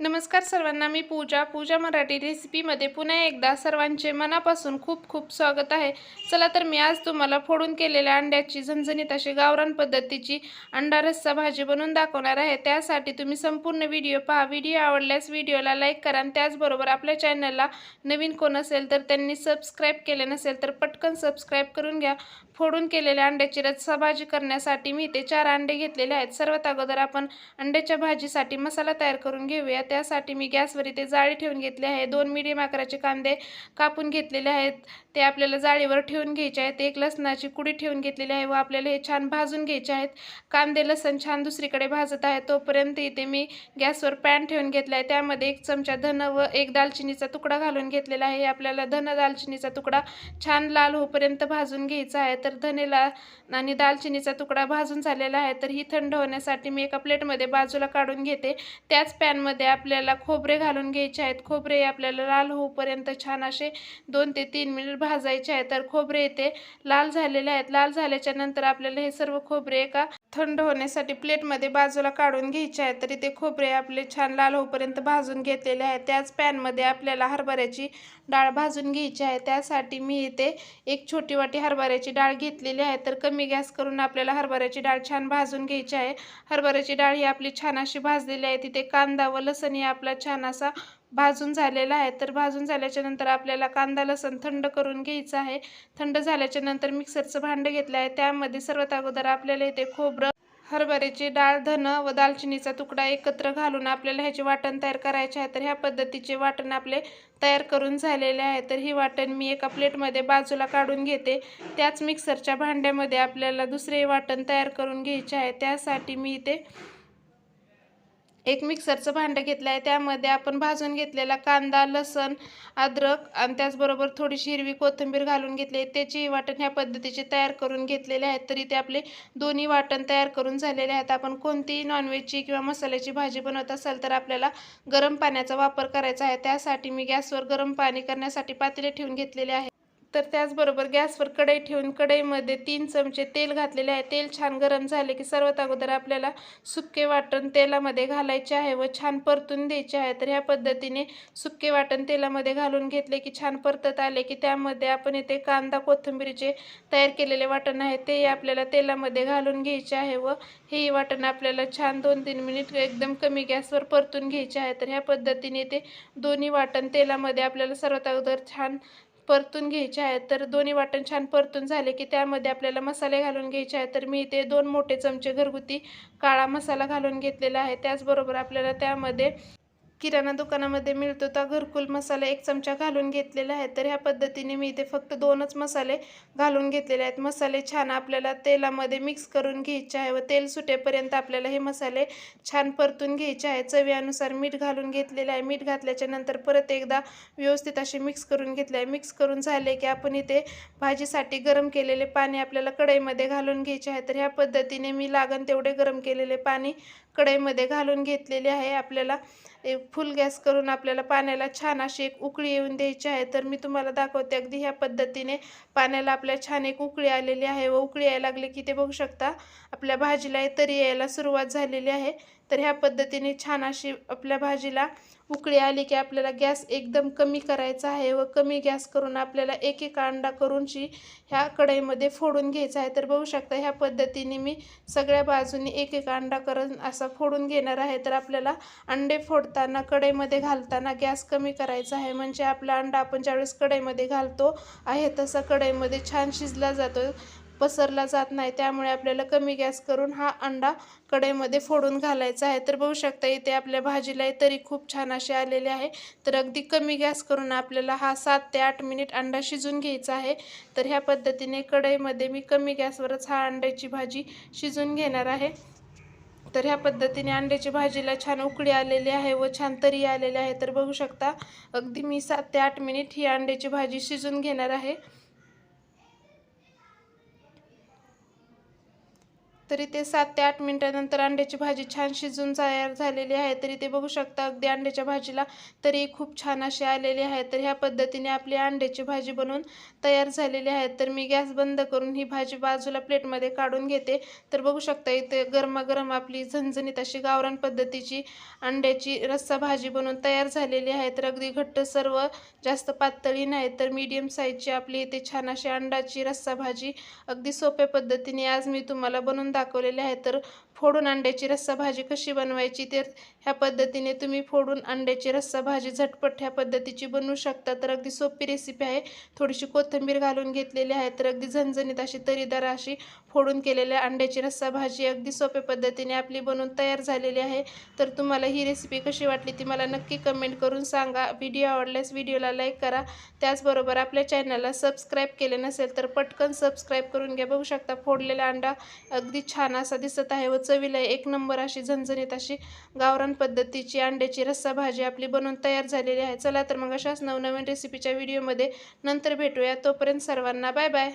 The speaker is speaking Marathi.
नमस्कार सर्वांना मी पूजा. पूजा मराठी रेसिपीमध्ये पुन्हा एकदा सर्वांचे मनापासून खूप खूप स्वागत आहे. चला तर मी आज तुम्हाला फोडून केलेल्या अंड्याची झणझणीत अशी गावरान पद्धतीची अंडा रस्सा भाजी बनवून दाखवणार आहे. त्यासाठी तुम्ही संपूर्ण व्हिडिओ पहा. व्हिडिओ आवडल्यास व्हिडिओला लाईक करा आणि त्याचबरोबर आपल्या चॅनलला नवीन कोण असेल तर त्यांनी सबस्क्राईब केले नसेल तर पटकन सबस्क्राईब करून घ्या. फोडून केलेल्या अंड्याची रस्सा भाजी करण्यासाठी मी ते चार अंडे घेतलेले आहेत. सर्वात अगोदर आपण अंड्याच्या भाजीसाठी मसाला तयार करून घेऊया त्यासाठी मी गॅसवर इथे जाळी ठेवून घेतली आहे. दोन मिडियम आकाराचे कांदे कापून घेतलेले आहेत. ते आपल्याला जाळीवर ठेवून घ्यायचे आहेत. एक लसणाची कुडी ठेवून घेतलेली आहे व आपल्याला हे छान भाजून घ्यायचे आहेत. कांदे लसण छान दुसरीकडे भाजत आहे. तोपर्यंत इथे मी गॅसवर पॅन ठेवून घेतला आहे. त्यामध्ये एक चमचा धन व एक दालचिनीचा तुकडा घालून घेतलेला आहे. आपल्याला धन दालचिनीचा तुकडा छान लाल होपर्यंत भाजून घ्यायचा आहे. तर धनेला आणि दालचिनीचा तुकडा भाजून झालेला आहे. तर ही थंड होण्यासाठी मी एका प्लेटमध्ये बाजूला काढून घेते. त्याच पॅनमध्ये आपल्याला खोबरे घालून घ्यायचे आहेत. खोबरे आपल्याला लाल होऊपर्यंत छान असे दोन ते तीन मिनिट भाजायचे आहे तर खोबरे येते लाल झालेले आहेत. लाल झाल्याच्यानंतर आपल्याला हे सर्व खोबरे एका थंड होण्यासाठी प्लेटमध्ये बाजूला काढून घ्यायचे आहे तर इथे खोबरे आपले छान लाल होईपर्यंत भाजून घेतलेले आहे. त्याच पॅनमध्ये आपल्याला हरभऱ्याची डाळ भाजून घ्यायची आहे. त्यासाठी मी इथे एक छोटी वाटी हरभऱ्याची डाळ घेतलेली आहे. तर कमी गॅस करून आपल्याला हरभऱ्याची डाळ छान भाजून घ्यायची आहे. हरभऱ्याची डाळ ही आपली छान अशी भाजलेली आहे. तिथे कांदा व लसण ही आपला छान असा भाजून झालेला आहे. तर भाजून झाल्याच्यानंतर आपल्याला कांदा लसण थंड करून घ्यायचं आहे. थंड झाल्याच्यानंतर मिक्सरचं भांडं घेतलं आहे. त्यामध्ये सर्वात अगोदर आपल्याला इथे खोबरं हरभऱ्याची डाळ धन व दालचिनीचा तुकडा एकत्र घालून आपल्याला ह्याचे वाटण तयार करायचे आहे. तर ह्या पद्धतीचे वाटण आपले तयार करून झालेले आहे. तर ही वाटण मी एका प्लेटमध्ये बाजूला काढून घेते. त्याच मिक्सरच्या भांड्यामध्ये आपल्याला दुसरे वाटण तयार करून घ्यायचे आहे. त्यासाठी मी इथे एक मिक्सरचं भांडं घेतलं आहे. त्यामध्ये आपण भाजून घेतलेला कांदा लसण अद्रक आणि त्याचबरोबर थोडीशी हिरवी कोथिंबीर घालून घेतली त्याची वाटण ह्या पद्धतीचे तयार करून घेतलेले आहेत तरी ते आपले दोन्ही वाटण तयार करून झालेले आहेत. आपण कोणतीही नॉनव्हेजची किंवा मसाल्याची भाजी बनवत असाल तर आपल्याला गरम पाण्याचा वापर करायचा आहे. त्यासाठी मी गॅसवर गरम पाणी करण्यासाठी पातेले ठेवून घेतलेले आहे तर त्याचबरोबर गॅसवर कढई ठेवून कढईमध्ये तीन चमचे तेल घातलेले आहे. तेल छान गरम झाले की सर्वात अगोदर आपल्याला सुके वाटण तेलामध्ये घालायचे आहे व छान परतून द्यायचे आहे. तर ह्या पद्धतीने सुके वाटण तेलामध्ये घालून घेतले की छान परतत आले की त्यामध्ये आपण इथे कांदा कोथिंबीरीचे तयार केलेले वाटण आहे ते आपल्याला तेलामध्ये घालून घ्यायचे आहे व हे वाटण आपल्याला छान दोन तीन मिनिट एकदम कमी गॅसवर परतून घ्यायचे आहे. तर ह्या पद्धतीने ते दोन्ही वाटण तेलामध्ये आपल्याला सर्वात अगोदर छान परतून घ्यायचे आहेत तर दोन्ही वाटण छान परतून झाले की त्यामध्ये आपल्याला मसाले घालून घ्यायचे आहेत. तर मी इथे दोन मोठे चमचे घरगुती काळा मसाला घालून घेतलेला आहे. त्याचबरोबर आपल्याला त्यामध्ये किराणा दुकानामध्ये मिळतो. त्या घरकुल मसाला एक चमचा घालून घेतलेला आहे. तर ह्या पद्धतीने मी इथे फक्त दोनच मसाले घालून घेतलेले आहेत. मसाले छान आपल्याला तेलामध्ये मिक्स करून घ्यायचे आहे व तेल सुटेपर्यंत आपल्याला हे मसाले छान परतून घ्यायचे आहे. चवीनुसार मीठ घालून घेतलेले आहे. मीठ घातल्याच्या नंतर परत एकदा व्यवस्थित असे मिक्स करून घेतले आहे. मिक्स करून झाले की आपण इथे भाजीसाठी गरम केलेले पाणी आपल्याला कढईमध्ये घालून घ्यायचे आहे. तर ह्या पद्धतीने मी लागण तेवढे गरम केलेले पाणी कढईमध्ये घालून घेतलेले आहे. आपल्याला फुल गॅस करून आपल्याला पाण्याला छान अशी एक उकळी येऊन द्यायची आहे. तर मी तुम्हाला दाखवते अगदी ह्या पद्धतीने पाण्याला आपल्या छान एक उकळी आलेली आहे व उकळी यायला लागली की ते बघू शकता आपल्या भाजीला तरी यायला सुरुवात झालेली आहे. तर ह्या पद्धतीने छान अशी आपल्या भाजीला उकळी आली की आपल्याला गॅस एकदम कमी करायचा आहे व कमी गॅस करून आपल्याला एक एक अंडा करूनशी ह्या कढईमध्ये फोडून घ्यायचा आहे. तर बघू शकता ह्या पद्धतीने मी सगळ्या बाजूनी एक एक अंडा करून असा फोडून घेणार आहे. तर आपल्याला अंडे फोडताना कढईमध्ये घालताना गॅस कमी करायचा आहे. म्हणजे आपला अंडा आपण ज्यावेळेस कढईमध्ये घालतो आहे तसा कढईमध्ये छान शिजला जातो. पसरला जात नाही. त्यामुळे आपल्याला कमी गॅस करून हा अंडा कढईमध्ये फोडून घालायचा आहे. तर बघू शकता इथे आपल्या भाजीला तरी खूप छान असे आलेले आहे. तर अगदी कमी गॅस करून आपल्याला हा सात ते आठ मिनिट अंडा शिजून घ्यायचा आहे. तर ह्या पद्धतीने कढईमध्ये मी कमी गॅसवरच हा अंड्याची भाजी शिजून घेणार आहे. तर ह्या पद्धतीने अंड्याची भाजीला छान उकळी आलेली आहे व छान तरी आलेली आहे. तर बघू शकता अगदी मी सात ते आठ मिनिट ही अंड्याची भाजी शिजून घेणार आहे. तरी ते सात ते आठ मिनटानंतर अंड्याची भाजी छान शिजून तयार झालेली आहे तरी ते बघू शकता. अगदी अंड्याच्या भाजीला तरी खूप छान असे आलेले आहे. तर ह्या पद्धतीने आपली अंड्याची भाजी बनवून तयार झालेली आहे. तर मी गॅस बंद करून ही भाजी बाजूला प्लेटमध्ये काढून घेते. तर बघू शकता इथे गरमागरम आपली झणझणीत अशी गावरान पद्धतीची अंड्याची रस्सा भाजी बनवून तयार झालेली आहे. तर अगदी घट्ट सर्व जास्त पातळी नाही तर मीडियम साईजची आपली इथे छान अशी अंडाची रस्सा भाजी अगदी सोप्या पद्धतीने आज मी तुम्हाला बनवून दाखवलेले आहे. तर फोडून अंड्याची रस्सा भाजी कशी बनवायची तर ह्या पद्धतीने तुम्ही फोडून अंड्याची रस्सा भाजी झटपट ह्या पद्धतीची बनवू शकता. तर अगदी सोपी रेसिपी आहे. थोडीशी कोथिंबीर घालून घेतलेली आहे. तर अगदी झणझणीत अशी तरीदार अशी फोडून केलेल्या अंड्याची रस्सा भाजी अगदी सोप्या पद्धतीने आपली बनवून तयार झालेली आहे. तर तुम्हाला ही रेसिपी कशी वाटली ती मला नक्की कमेंट करून सांगा. व्हिडिओ आवडल्यास व्हिडिओला लाईक करा. त्याचबरोबर आपल्या चॅनलला सबस्क्राईब केले नसेल तर पटकन सबस्क्राईब करून घ्या. बघू शकता फोडलेला अंडा अगदी छान असा दिसत आहे व चवीला एक नंबर अशी झणझणीत अशी गावरान पद्धतीची अंड्याची रस्सा भाजी आपली बनवून तयार झालेली आहे. चला तर मग अशाच नवनवीन रेसिपीच्या व्हिडिओमध्ये नंतर भेटूया. तोपर्यंत सर्वांना बाय बाय